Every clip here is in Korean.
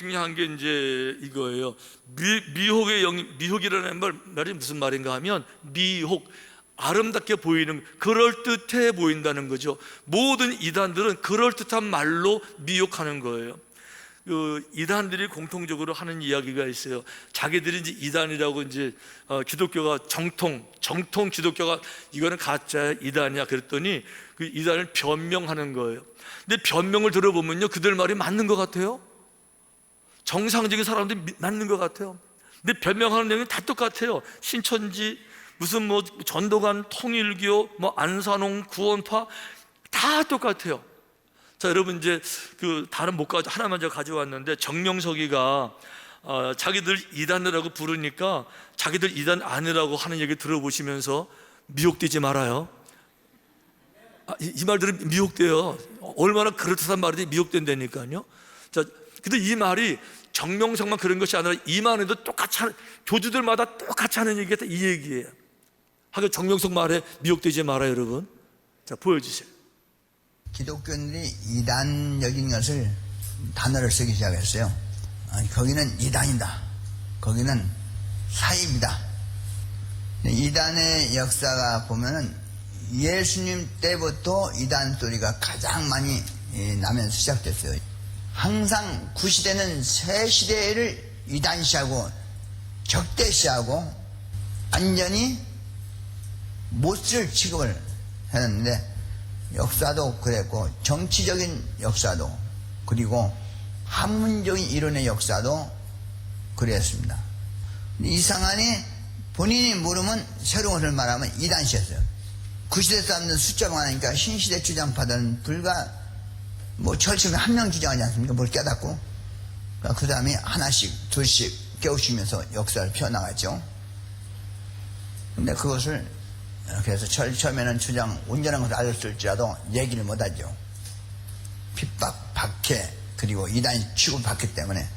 중요한 게 이제 이거예요. 미, 미혹의 영, 미혹이라는 말, 말이 무슨 말인가 하면 미혹, 아름답게 보이는, 그럴듯해 보인다는 거죠. 모든 이단들은 그럴듯한 말로 미혹하는 거예요. 그 이단들이 공통적으로 하는 이야기가 있어요. 자기들이 이제 이단이라고 이제 어, 기독교가 정통 정통 기독교가 이거는 가짜야 이단이야 그랬더니 그 이단을 변명하는 거예요. 근데 변명을 들어보면요 그들 말이 맞는 것 같아요. 정상적인 사람들이 미- 맞는 것 같아요. 근데 변명하는 내용이 다 똑같아요. 신천지 무슨 뭐 전도관 통일교 뭐 안산홍 구원파 다 똑같아요. 자, 여러분 이제 그 다른 못 가져 하나만 가져왔는데 정명석이가 어, 자기들 이단이라고 부르니까 자기들 이단 아니라고 하는 얘기 들어보시면서 미혹되지 말아요. 아, 이, 이 말들은 미혹돼요. 얼마나 그럴듯한 말인지 미혹된다니까요. 자, 근데 이 말이 정명석만 그런 것이 아니라 이만해도 똑같이 하는, 교주들마다 똑같이 하는 얘기가 이 얘기예요. 하긴 정명석 말에 미혹되지 말아요, 여러분. 자, 보여주세요. 기독교인들이 이단적인 것을 단어를 쓰기 시작했어요. 아니, 거기는 이단이다. 거기는 사입이다. 이단의 역사가 보면은 예수님 때부터 이단 소리가 가장 많이 예, 나면서 시작됐어요. 항상 구시대는 새 시대를 이단시하고 적대시하고 완전히 못쓸 취급을 했는데 역사도 그랬고 정치적인 역사도 그리고 학문적인 이론의 역사도 그랬습니다. 이상하니 본인이 모르면 새로운 것을 말하면 이단시였어요. 그 시대 사람들은 숫자 많으니까 신시대 주장파들은 불과 뭐 철칙을 한명 주장하지 않습니까? 뭘 깨닫고 그 다음에 하나씩 둘씩 깨우치면서 역사를 펴나갔죠. 근데 그것을 그래서 처- 처음에는 주장 온전한 것을 알렸을지라도 얘기를 못하죠. 핍박, 박해 그리고 이단이 취급받기 때문에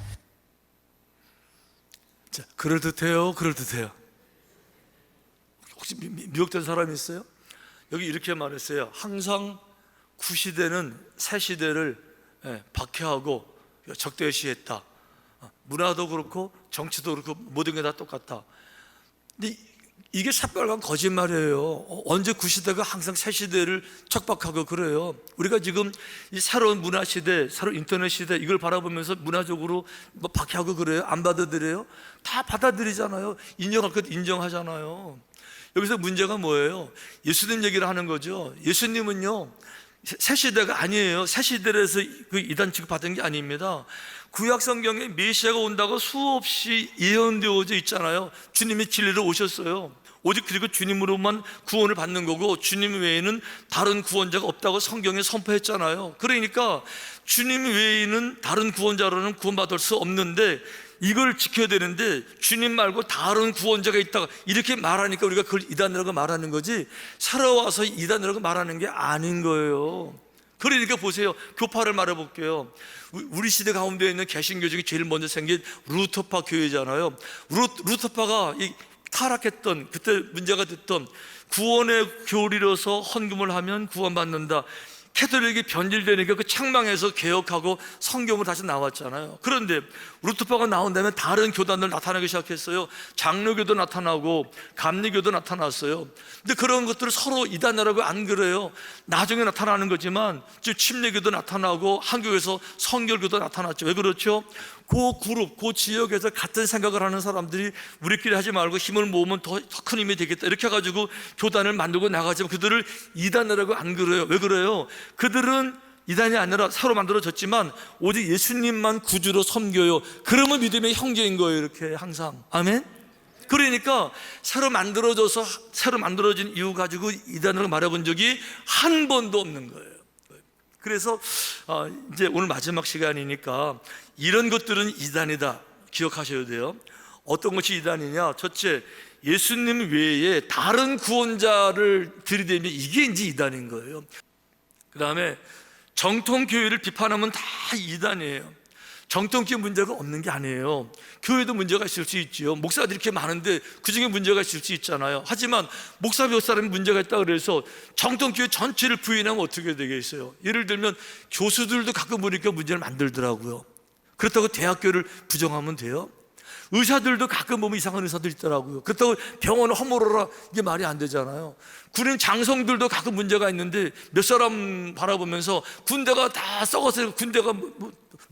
자, 그럴듯해요, 그럴듯해요. 혹시 미, 미- 미혹된 사람 있어요? 여기 이렇게 말했어요. 항상 구시대는 새시대를 예, 박해하고 적대시했다. 어, 문화도 그렇고 정치도 그렇고 모든 게 다 똑같다. 근데 이- 이게 새빨간 거짓말이에요. 어, 언제 구시대가 항상 새시대를 척박하고 그래요. 우리가 지금 이 새로운 문화 시대, 새로운 인터넷 시대 이걸 바라보면서 문화적으로 뭐 박해하고 그래요? 안 받아들여요? 다 받아들이잖아요. 인정할 것 인정하잖아요. 여기서 문제가 뭐예요? 예수님 얘기를 하는 거죠. 예수님은요, 새- 새 시대가 아니에요. 새 시대에서 그 이단 취급받은 게 아닙니다. 구약 성경에 메시아가 온다고 수없이 예언되어져 있잖아요. 주님이 진리로 오셨어요. 오직 그리고 주님으로만 구원을 받는 거고 주님 외에는 다른 구원자가 없다고 성경에 선포했잖아요. 그러니까 주님 외에는 다른 구원자로는 구원받을 수 없는데 이걸 지켜야 되는데 주님 말고 다른 구원자가 있다가 이렇게 말하니까 우리가 그걸 이단이라고 말하는 거지 살아와서 이단이라고 말하는 게 아닌 거예요. 그러니까 보세요. 교파를 말해볼게요. 우- 우리 시대 가운데 있는 개신교 중에 제일 먼저 생긴 루터파 교회잖아요. 루, 루터파가 이 타락했던 그때 문제가 됐던 구원의 교리로서 헌금을 하면 구원받는다. 캐톨릭이 변질되니까 그 책망에서 개혁하고 성경으로 다시 나왔잖아요. 그런데 루트파가 나온 다음에 다른 교단들 나타나기 시작했어요. 장로교도 나타나고 감리교도 나타났어요. 근데 그런 것들을 서로 이단이라고 안 그래요. 나중에 나타나는 거지만 즉 침례교도 나타나고 한국에서 성결교도 나타났죠. 왜 그렇죠? 그 그룹, 그 지역에서 같은 생각을 하는 사람들이 우리끼리 하지 말고 힘을 모으면 더 큰 힘이 되겠다. 이렇게 해가지고 교단을 만들고 나가지만 그들을 이단이라고 안 그래요. 왜 그래요? 그들은 이단이 아니라 새로 만들어졌지만 오직 예수님만 구주로 섬겨요. 그러면 믿음의 형제인 거예요. 이렇게 항상. 아멘? 그러니까 새로 만들어져서 새로 만들어진 이유 가지고 이단으로 말해본 적이 한 번도 없는 거예요. 그래서 어, 이제 오늘 마지막 시간이니까 이런 것들은 이단이다 기억하셔야 돼요. 어떤 것이 이단이냐? 첫째, 예수님 외에 다른 구원자를 들이대면 이게 이제 이단인 거예요. 그 다음에 정통 교회를 비판하면 다 이단이에요. 정통교회 문제가 없는 게 아니에요. 교회도 문제가 있을 수 있지요. 목사들이 이렇게 많은데 그 중에 문제가 있을 수 있잖아요. 하지만 목사 몇 사람이 문제가 있다 그래서 정통교회 전체를 부인하면 어떻게 되겠어요? 예를 들면 교수들도 가끔 보니까 문제를 만들더라고요. 그렇다고 대학교를 부정하면 돼요? 의사들도 가끔 보면 이상한 의사들 있더라고요. 그렇다고 병원을 허물어라 이게 말이 안 되잖아요. 군인 장성들도 가끔 문제가 있는데 몇 사람 바라보면서 군대가 다 썩어서 군대가 무-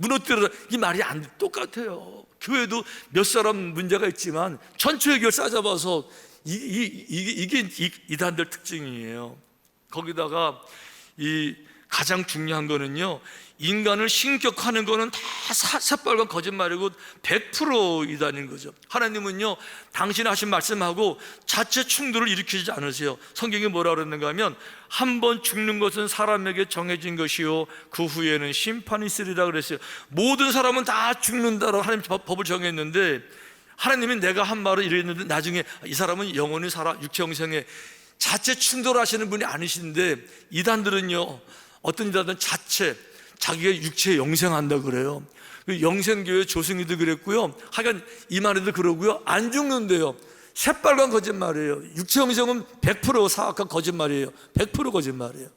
무- 무너뜨려라 이 말이 안 돼. 똑같아요. 교회도 몇 사람 문제가 있지만 전체 의견 싸잡아서 이, 이, 이게, 이게 이- 이단들 특징이에요. 거기다가 이 가장 중요한 거는요 인간을 신격하는 거는 다 사- 새빨간 거짓말이고 100% 이단인 거죠. 하나님은요 당신 하신 말씀하고 자체 충돌을 일으키지 않으세요. 성경이 뭐라 그랬는가 하면 한 번 죽는 것은 사람에게 정해진 것이요 그 후에는 심판이 있으리라 그랬어요. 모든 사람은 다 죽는다라고 하나님 법- 법을 정했는데 하나님이 내가 한 말을 이랬는데 나중에 이 사람은 영원히 살아 육체 영생에 자체 충돌하시는 분이 아니신데 이단들은요 어떤 이단은 자체 자기가 육체 영생한다 그래요. 그 영생교회 조승희도 그랬고요. 하여간 이만희도 그러고요. 안 죽는데요. 새빨간 거짓말이에요. 육체 영생은 100% 사악한 거짓말이에요. 100% 거짓말이에요.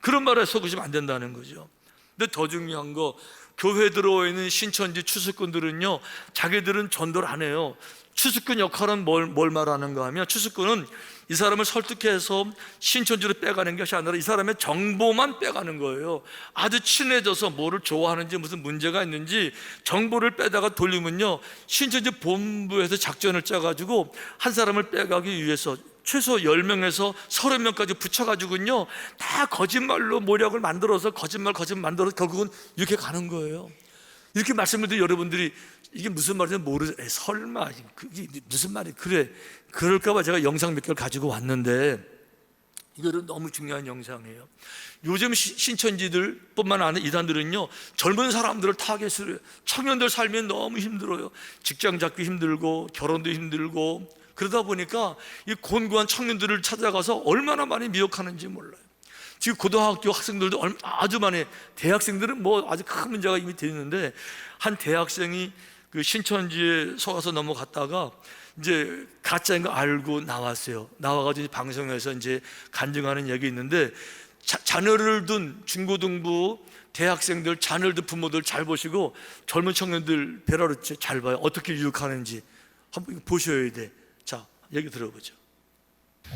그런 말에 속으시면 안 된다는 거죠. 근데 더 중요한 거 교회 들어와 있는 신천지 추수꾼들은요 자기들은 전도를 안 해요. 추수꾼 역할은 뭘, 뭘 말하는가 하면 추수꾼은 이 사람을 설득해서 신천지로 빼가는 것이 아니라 이 사람의 정보만 빼가는 거예요. 아주 친해져서 뭐를 좋아하는지 무슨 문제가 있는지 정보를 빼다가 돌리면요 신천지 본부에서 작전을 짜가지고 한 사람을 빼가기 위해서 최소 10명에서 30명까지 붙여가지고요 다 거짓말로 모략을 만들어서 거짓말 거짓말 만들어서 결국은 이렇게 가는 거예요 이렇게 말씀을 드리 여러분들이 이게 무슨 말인지 에이, 설마 그게 무슨 말이 그래. 그럴까봐 제가 영상 몇 개를 가지고 왔는데 이거는 너무 중요한 영상이에요. 요즘 시- 신천지들 뿐만 아니라 이단들은요 젊은 사람들을 타겟으로 청년들 살면 너무 힘들어요. 직장 잡기 힘들고 결혼도 힘들고. 그러다 보니까 이 곤고한 청년들을 찾아가서 얼마나 많이 미혹하는지 몰라요 지금 고등학교 학생들도 아주 많이 대학생들은 뭐 아주 큰 문제가 이미 되는데 한 대학생이 그 신천지에 속아서 넘어갔다가 이제 가짜인 거 알고 나왔어요. 나와가지고 이제 방송에서 이제 간증하는 얘기 있는데 자, 자녀를 둔 중고등부 대학생들 자녀를 둔 부모들 잘 보시고 젊은 청년들 베라로 잘 봐요. 어떻게 유혹하는지 한번 보셔야 돼. 자 얘기 들어보죠.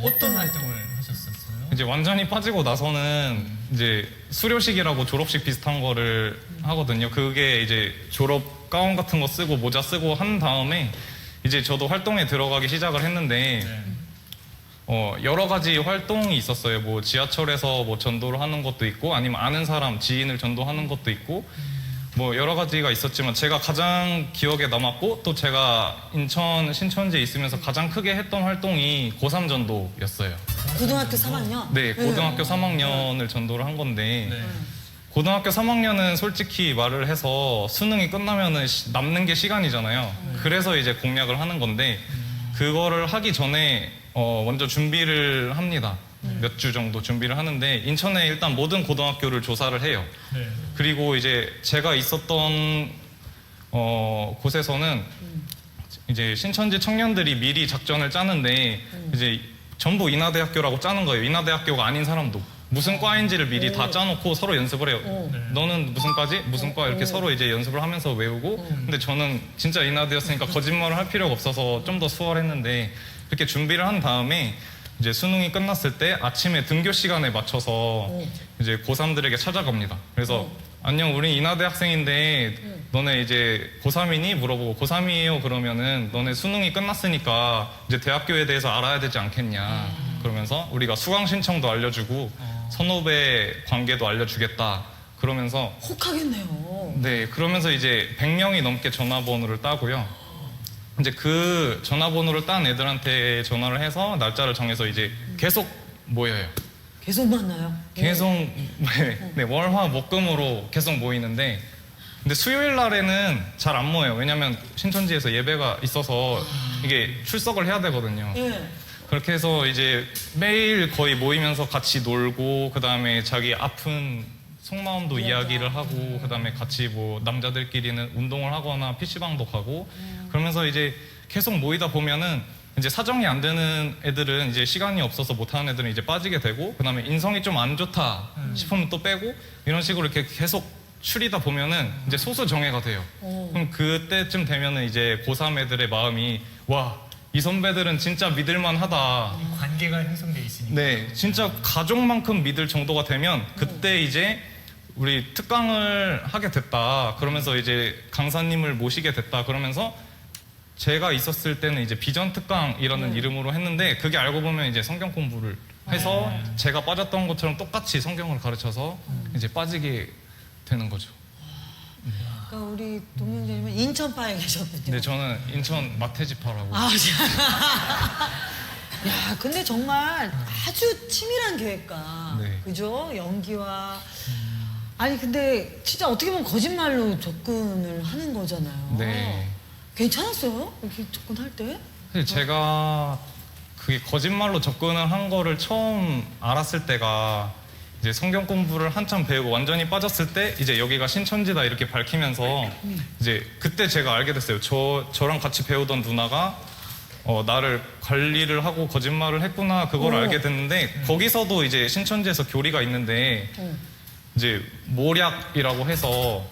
어떤 활동을 하셨었어요? 이제 완전히 빠지고 나서는 이제 수료식이라고 졸업식 비슷한 거를 하거든요. 그게 이제 졸업 가운 같은 거 쓰고 모자 쓰고 한 다음에 이제 저도 활동에 들어가기 시작을 했는데 네. 어, 여러 가지 활동이 있었어요. 뭐 지하철에서 뭐 전도를 하는 것도 있고 아니면 아는 사람 지인을 전도하는 것도 있고 뭐 여러 가지가 있었지만 제가 가장 기억에 남았고 또 제가 인천 신천지에 있으면서 가장 크게 했던 활동이 고3 전도였어요. 고등학교 3학년? 네, 고등학교 3학년을 전도를 한 건데 네. 고등학교 3학년은 솔직히 말을 해서 수능이 끝나면은 시- 남는 게 시간이잖아요. 그래서 이제 공략을 하는 건데 그거를 하기 전에 어, 먼저 준비를 합니다. 몇 주 정도 준비를 하는데 인천에 일단 모든 고등학교를 조사를 해요. 네. 그리고 이제 제가 있었던 어, 곳에서는 이제 신천지 청년들이 미리 작전을 짜는데 이제 전부 인하대학교라고 짜는 거예요. 인하대학교가 아닌 사람도. 무슨 과인지를 미리 다 짜놓고 서로 연습을 해요. 너는 무슨 과지? 무슨 과? 이렇게 서로 이제 연습을 하면서 외우고. 근데 저는 진짜 인하대였으니까 거짓말을 할 필요가 없어서 좀 더 수월했는데 그렇게 준비를 한 다음에 이제 수능이 끝났을 때 아침에 등교 시간에 맞춰서 이제 고3들에게 찾아갑니다. 그래서 안녕, 우리 인하대 학생인데 너네 이제 고3이니? 물어보고 고3이에요 그러면은 너네 수능이 끝났으니까 이제 대학교에 대해서 알아야 되지 않겠냐. 그러면서 우리가 수강 신청도 알려주고 선후배 관계도 알려주겠다. 그러면서 혹하겠네요. 네, 그러면서 이제 100명이 넘게 전화번호를 따고요. 이제 그 전화번호를 딴 애들한테 전화를 해서 날짜를 정해서 이제 계속 모여요. 계속 만나요? 계속 네, 네, 월화 목금으로 계속 모이는데 근데 수요일 날에는 잘 안 모여요. 왜냐면 신천지에서 예배가 있어서 이게 출석을 해야 되거든요. 예. 그렇게 해서 이제 매일 거의 모이면서 같이 놀고 그 다음에 자기 아픈 속마음도 이야기를 하고 그다음에 같이 뭐 남자들끼리는 운동을 하거나 PC방도 가고 그러면서 이제 계속 모이다 보면은 이제 사정이 안 되는 애들은 이제 시간이 없어서 못 하는 애들은 이제 빠지게 되고 그다음에 인성이 좀 안 좋다 싶으면 또 빼고 이런 식으로 이렇게 계속 추리다 보면은 이제 소수 정예가 돼요. 그럼 그때쯤 되면은 이제 고3 애들의 마음이 와, 이 선배들은 진짜 믿을만 하다. 관계가 형성돼 있으니까. 네, 진짜 가족만큼 믿을 정도가 되면 그때 이제 우리 특강을 하게 됐다. 그러면서 이제 강사님을 모시게 됐다. 그러면서 제가 있었을 때는 이제 비전 특강이라는 이름으로 했는데 그게 알고 보면 이제 성경 공부를 해서 제가 빠졌던 것처럼 똑같이 성경을 가르쳐서 이제 빠지게 되는 거죠. 그러니까 우리 동명자님은 인천파에 계셨군요. 근데 저는 인천 마태지파라고. 아, 자. 야, 근데 정말 아주 치밀한 계획가. 네. 그죠? 연기와. 아니, 근데 진짜 어떻게 보면 거짓말로 접근을 하는 거잖아요. 네. 괜찮았어요? 이렇게 접근할 때? 사실 제가 그게 거짓말로 접근을 한 거를 처음 알았을 때가 이제 성경 공부를 한참 배우고 완전히 빠졌을 때 이제 여기가 신천지다 이렇게 밝히면서 이제 그때 제가 알게 됐어요. 저 저랑 같이 배우던 누나가 어, 나를 관리를 하고 거짓말을 했구나 그걸 오. 알게 됐는데 거기서도 이제 신천지에서 교리가 있는데 이제 모략이라고 해서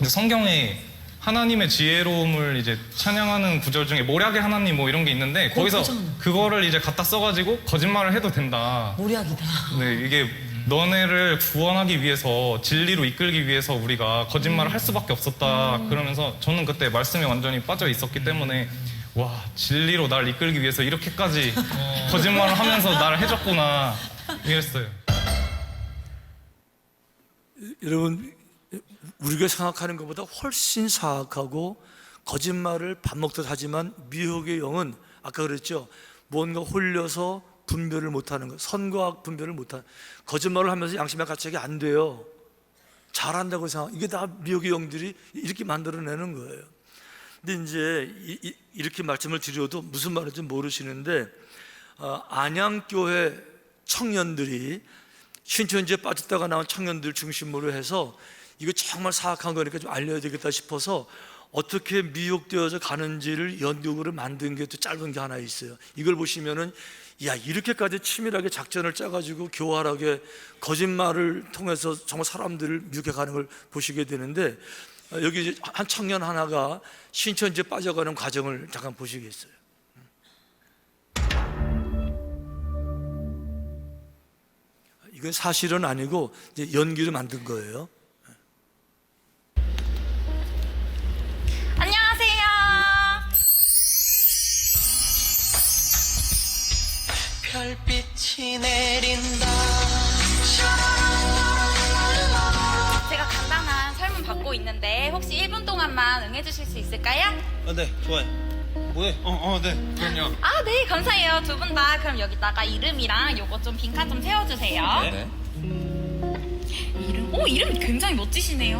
이제 성경에 하나님의 지혜로움을 이제 찬양하는 구절 중에 모략의 하나님 뭐 이런 게 있는데 거기서 그거잖아. 그거를 이제 갖다 써가지고 거짓말을 해도 된다. 모략이다. 네 이게 너네를 구원하기 위해서 진리로 이끌기 위해서 우리가 거짓말을 할 수밖에 없었다. 그러면서 저는 그때 말씀에 완전히 빠져 있었기 때문에 와 진리로 날 이끌기 위해서 이렇게까지 거짓말을 하면서 나를 해줬구나 이랬어요. 여러분 우리가 생각하는 것보다 훨씬 사악하고 거짓말을 밥 먹듯 하지만 미혹의 영은 아까 그랬죠? 뭔가 홀려서 분별을 못하는 것 선과 악 분별을 못하는 거짓말을 하면서 양심의 가책이 안 돼요. 잘한다고 생각 이게 다 미혹의 영들이 이렇게 만들어내는 거예요. 근데 이제 이, 렇게 말씀을 드려도 무슨 말인지 모르시는데 어, 안양교회 청년들이 신천지에 빠졌다가 나온 청년들 중심으로 해서 이거 정말 사악한 거니까 좀 알려야 되겠다 싶어서 어떻게 미혹되어져 가는지를 연극으로 만든 게 또 짧은 게 하나 있어요. 이걸 보시면은 야 이렇게까지 치밀하게 작전을 짜가지고 교활하게 거짓말을 통해서 정말 사람들을 미혹해가는 걸 보시게 되는데 어, 여기 한 청년 하나가 신천지에 빠져가는 과정을 잠깐 보시겠어요. 이건 사실은 아니고 이제 연기로 만든 거예요. 안녕하세요. 별빛이 내린다 제가 간단한 설문 받고 있는데 혹시 1분 동안만 응해주실 수 있을까요? 아, 네 좋아요 뭐해? 어 어 네 그럼요 아, 네, 감사해요. 두 분 다 그럼 여기다가 이름이랑 요거 좀 빈칸 좀 세워주세요. 네 이름, 오, 이름 굉장히 멋지시네요.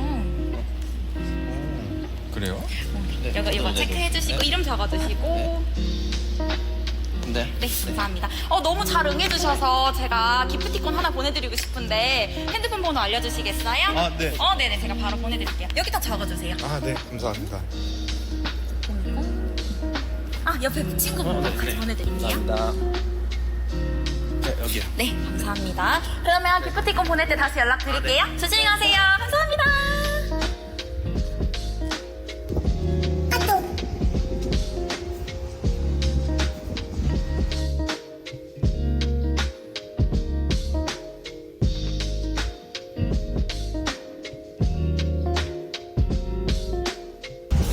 그래요? 요거, 요거 체크해주시고, 이름 적어주시고. 네 네, 감사합니다. 어, 너무 잘 응해주셔서 제가 기프티콘 하나 보내드리고 싶은데 핸드폰 번호 알려주시겠어요? 아, 네. 어, 네네, 제가 바로 보내드릴게요. 여기다 적어주세요. 아 네 감사합니다 아, 옆에 친구 번호 같이 보내드릴게요. 감사합니다 네 여기요 네, 감사합니다. 그러면 기프티콘 보낼 때 다시 연락드릴게요. 조심히 가세요. 감사합니다.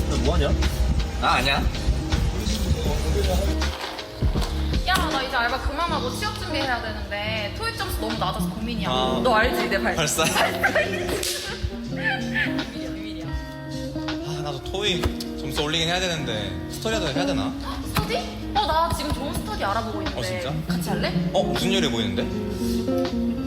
너 뭐하냐? 나 아니야 야, 해야 되는데 토익 점수 너무 낮아서 고민이야. 아. 너 알지? 내 발. 발사 비밀이야, 비밀이야. 아 나도 토익 점수 올리긴 해야 되는데 스토리라도 해야 되나? 스터디? 어, 나 지금 좋은 스터디 알아보고 있는데. 어, 진짜? 같이 할래? 어 무슨 요리 보이는데?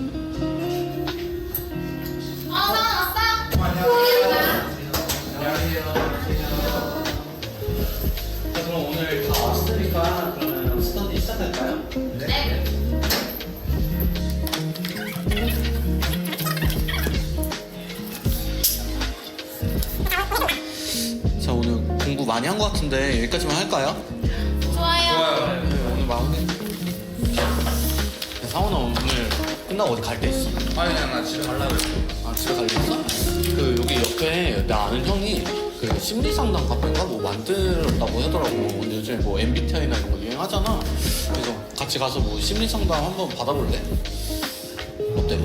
많이 한 것 같은데 여기까지만 할까요? 좋아요. 오늘 마무리. 야, 상훈아 오늘 꼭 끝나고 어디 갈 데 있어? 아니, 그냥 나 집에 가려고 그랬어. 아 집에 갈데 있어? 그 여기 옆에 내 아는 형이 그 심리 상담 카페인가 뭐 만들었다고 하더라고. 근데 요즘에 뭐 MBTI나 이런 거 유행하잖아. 그래서 같이 가서 뭐 심리 상담 한번 받아볼래? 어때?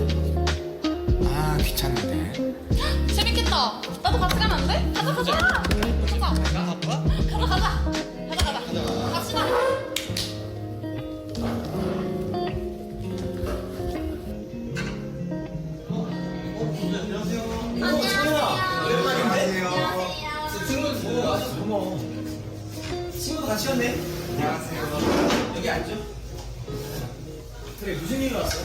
왔네. 안녕하세요. 여기 앉죠. 그래 무슨 일로 왔어?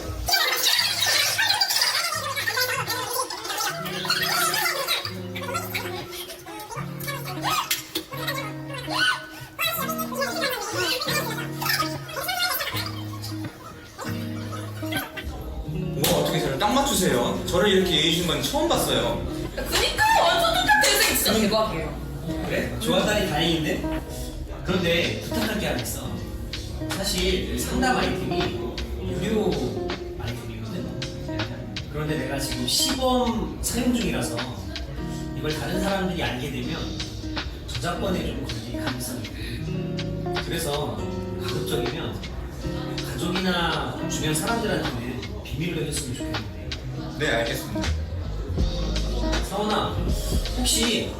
뭐 어떻게 저를 딱 맞추세요? 저를 이렇게 예의 주신 건 처음 봤어요. 상담 아이템이 유료 아이템이거든. 그런데 내가 지금 시범 사용 중이라서 이걸 다른 사람들이 알게 되면 저작권에 좀 걸릴 가능성이 있거든. 그래서 가급적이면 가족이나 주변 사람들한테는 비밀로 해줬으면 좋겠는데. 네, 알겠습니다. 사원아, 혹시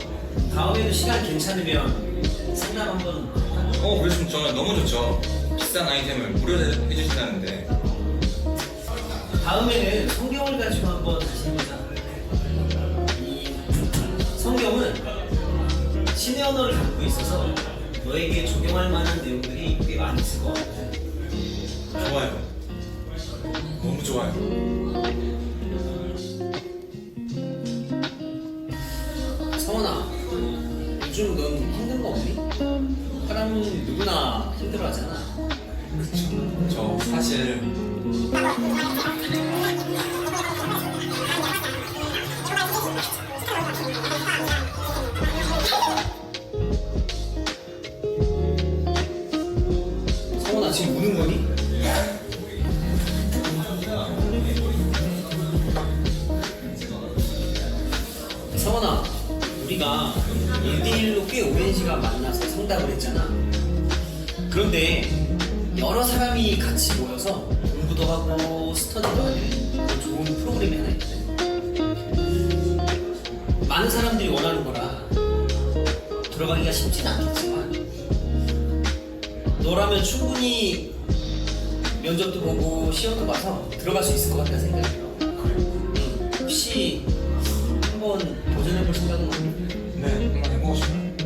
다음에도 시간 괜찮으면 상담 한번? 어, 그랬으면 저는 너무 좋죠. 비싼 아이템을 무료로 해주신다는데. 다음에는 성경을 가지고 한번 다시 해보자. 이 성경은 신의 언어를 갖고 있어서 너에게 적용할 만한 내용들이 꽤 많이 있을 것 같아. 좋아요. 너무 좋아요. 성원아, 요즘 넌 힘든 거 없니? 사람은 누구나 힘들어하잖아. 저 사실 많은 사람들이 원하는 거라 들어가기가 쉽진 않겠지만 너라면 충분히 면접도 보고 시험도 봐서 들어갈 수 있을 것 같다는 생각이 들어. 응. 혹시 한번 도전해볼 생각은 없니? 네, 한번 해보고 싶어요.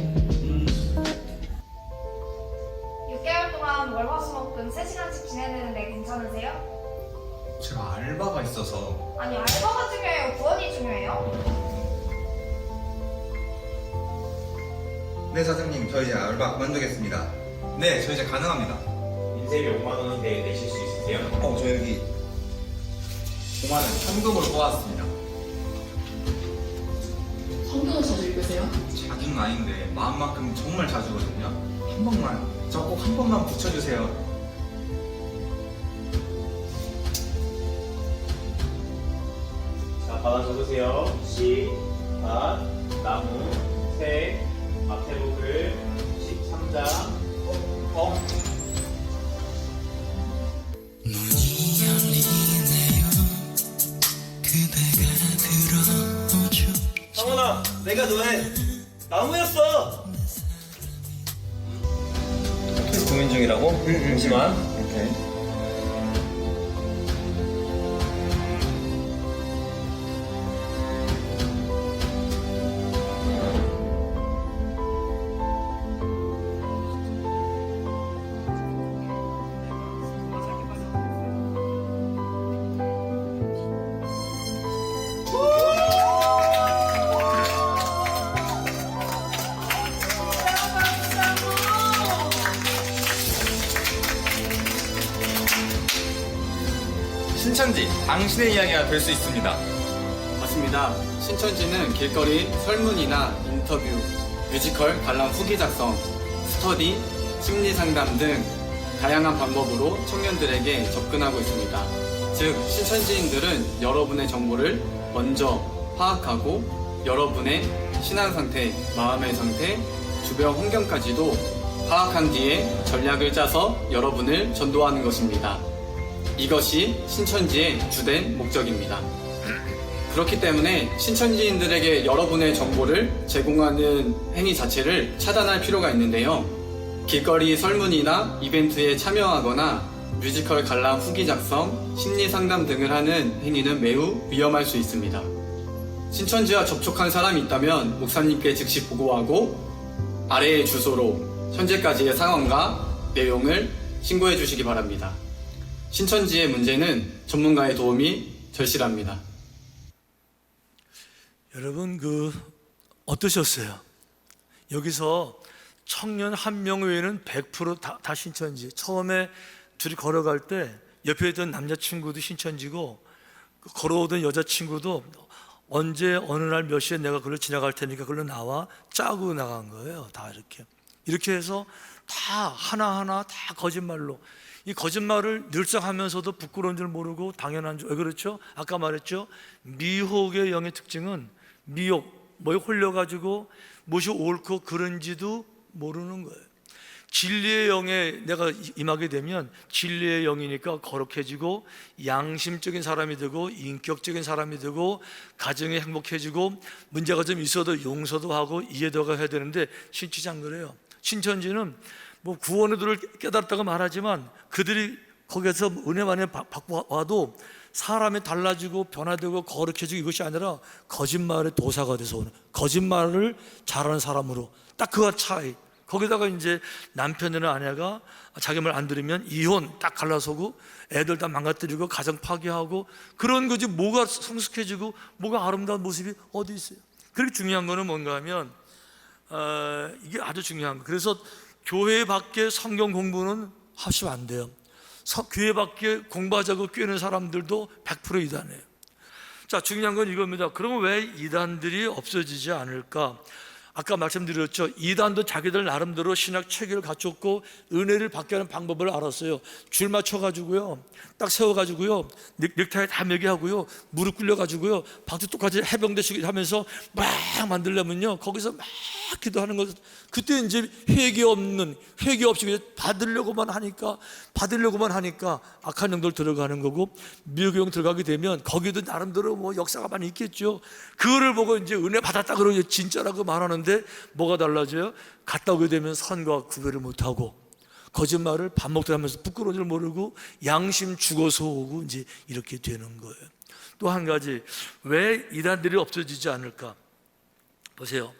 6개월 동안 월화수목금 3시간씩 지내는데 괜찮으세요? 제가 알바가 있어서 아니 알 저 이제 알바 그만두겠습니다 네, 저 이제 가능합니다. 인쇄비 5만 원인데 내실 수 있으세요? 어 저 여기 5만 원 현금으로 뽑았습니다 성경을 자주 읽으세요? 자주는 아닌데 마음만큼 정말 자주거든요 한 번만 저 꼭 한 번만 붙여주세요 자, 받아 적으세요. 시, 밭, 나무, 새, 마태복음, 13장, 어? 성원아 내가 너의 나무였어 고민 중이라고? 잠시만. 오케이. 당신의 이야기가 될 수 있습니다 맞습니다. 신천지는 길거리 설문이나 인터뷰, 뮤지컬 관람 후기 작성, 스터디, 심리 상담 등 다양한 방법으로 청년들에게 접근하고 있습니다. 즉 신천지인들은 여러분의 정보를 먼저 파악하고 여러분의 신앙 상태, 마음의 상태, 주변 환경까지도 파악한 뒤에 전략을 짜서 여러분을 전도하는 것입니다. 이것이 신천지의 주된 목적입니다. 그렇기 때문에 신천지인들에게 여러분의 정보를 제공하는 행위 자체를 차단할 필요가 있는데요. 길거리 설문이나 이벤트에 참여하거나 뮤지컬 관람 후기 작성, 심리 상담 등을 하는 행위는 매우 위험할 수 있습니다. 신천지와 접촉한 사람이 있다면 목사님께 즉시 보고하고 아래의 주소로 현재까지의 상황과 내용을 신고해 주시기 바랍니다. 신천지의 문제는 전문가의 도움이 절실합니다. 여러분 그 어떠셨어요? 여기서 청년 한 명 외에는 100%다 다 신천지. 처음에 둘이 걸어갈 때 옆에 있던 남자친구도 신천지고 그 걸어오던 여자친구도 언제 어느 날 몇 시에 내가 그걸 지나갈 테니까 그걸로 나와 짜고 나간 거예요. 다 이렇게. 이렇게 해서 다 하나하나 다 거짓말로 이 거짓말을 늘상 하면서도 부끄러운 줄 모르고 당연한 줄 왜 그렇죠? 아까 말했죠. 미혹의 영의 특징은 미혹 뭐에 홀려 가지고 무엇이 옳고 그른지도 모르는 거예요. 진리의 영에 내가 임하게 되면 진리의 영이니까 거룩해지고 양심적인 사람이 되고 인격적인 사람이 되고 가정이 행복해지고 문제가 좀 있어도 용서도 하고 이해도가 해야 되는데 신치지 안 그래요. 신천지는 뭐 구원의 도를 깨달았다고 말하지만 그들이 거기서 은혜만에 받고 와도 사람이 달라지고 변화되고 거룩해지고 이것이 아니라 거짓말의 도사가 돼서 오는 거짓말을 잘하는 사람으로 딱 그와 차이. 거기다가 이제 남편이나 아내가 자기 말 안 들으면 이혼 딱 갈라서고 애들 다 망가뜨리고 가정 파괴하고 그런 거지 뭐가 성숙해지고 뭐가 아름다운 모습이 어디 있어요? 그렇게 중요한 거는 뭔가 하면 어, 이게 아주 중요한 거. 그래서 교회 밖에 성경 공부는 하시면 안 돼요. 서- 교회 밖에 공부하자고 꿰는 사람들도 100% 이단이에요. 자 중요한 건 이겁니다. 그러면 왜 이단들이 없어지지 않을까 아까 말씀드렸죠. 이단도 자기들 나름대로 신학 체계를 갖췄고 은혜를 받게 하는 방법을 알았어요. 줄 맞춰가지고요. 딱 세워가지고요. 넥- 넥타이 다 매게 하고요. 무릎 꿇려가지고요. 박수 똑같이 해병대식 하면서 막 만들려면요. 거기서 막 기도하는 것. 그때 이제 회개 없는, 회개 없이 받으려고만 하니까, 받으려고만 하니까 악한 영들 들어가는 거고, 미혹의 들어가게 되면 거기도 나름대로 뭐 역사가 많이 있겠죠. 그거를 보고 이제 은혜 받았다 그러고 진짜라고 말하는 데 뭐가 달라져요? 갔다 오게 되면 선과 구별을 못하고 거짓말을 밥 먹다 하면서 부끄러운 줄 모르고 양심 죽어서 오고 이제 이렇게 되는 거예요. 또 한 가지 왜 이단들이 없어지지 않을까? 보세요.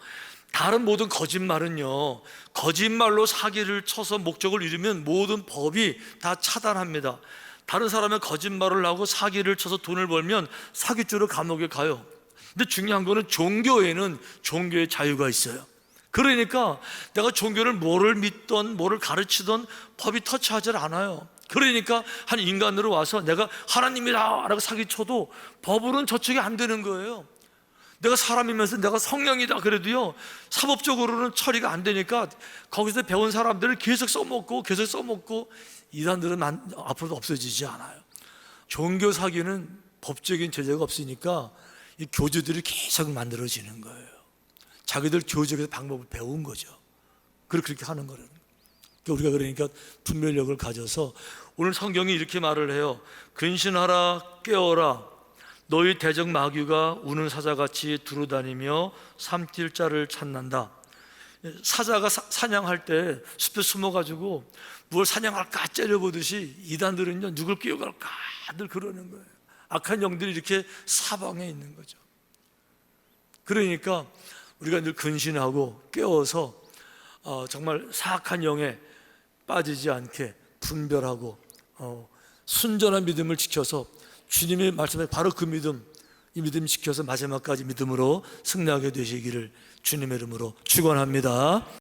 다른 모든 거짓말은요, 거짓말로 사기를 쳐서 목적을 이루면 모든 법이 다 차단합니다. 다른 사람의 거짓말을 하고 사기를 쳐서 돈을 벌면 사기죄로 감옥에 가요. 근데 중요한 거는 종교에는 종교의 자유가 있어요. 그러니까 내가 종교를 뭐를 믿던 뭐를 가르치던 법이 터치하지 않아요. 그러니까 한 인간으로 와서 내가 하나님이다 라고 사기쳐도 법으로는 저촉이 안 되는 거예요. 내가 사람이면서 내가 성령이다 그래도요 사법적으로는 처리가 안 되니까 거기서 배운 사람들을 계속 써먹고 계속 써먹고 이단들은 만- 앞으로도 없어지지 않아요 종교 사기는 법적인 제재가 없으니까 이 교주들이 계속 만들어지는 거예요. 자기들 교적에서 방법을 배운 거죠. 그렇게 그렇게 하는 거예요. 그러니까 우리가 그러니까 분별력을 가져서 오늘 성경이 이렇게 말을 해요. 근신하라 깨어라. 너희 대적 마귀가 우는 사자같이 두루다니며 삼킬 자를 찾는다. 사자가 사, 사냥할 때 숲에 숨어가지고 무엇 사냥할까? 째려보듯이 이단들은요 누굴 끼어갈까? 늘 그러는 거예요. 악한 영들이 이렇게 사방에 있는 거죠. 그러니까 우리가 늘 근신하고 깨어서 어, 정말 사악한 영에 빠지지 않게 분별하고 어, 순전한 믿음을 지켜서 주님의 말씀에 바로 그 믿음, 이 믿음 지켜서 마지막까지 믿음으로 승리하게 되시기를 주님의 이름으로 축원합니다.